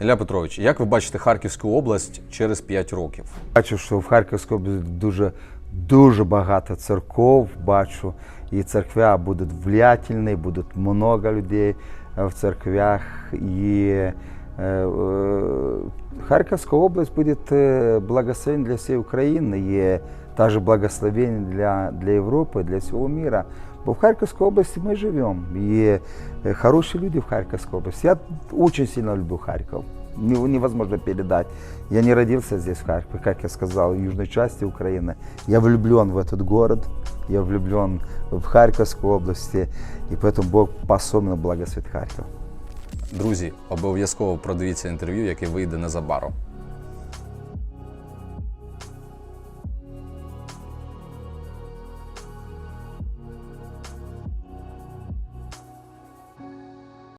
Ілля Петрович, як ви бачите Харківську область через 5 років? Бачу, що в Харківській області дуже, дуже багато церков бачу. І церквя будуть влиятельні, буде много людей е, в церквях. І е, е, Харківська область буде е, благословен для всієї України. І також благословення для, для Європи, для всього мира. Бо в Харківській області ми живемо. Е, хороші люди в Харківській області. Я дуже сильно люблю Харків. Не- невозможно передать. Я не родился здесь, в Харькове, как я сказал, в южной части Украины. Я влюблен в этот город, я влюблен в Харьковскую область, и поэтому Бог по-особенно благословит Харьков. Друзі, обов'язково продивіться інтерв'ю, яке вийде незабаром.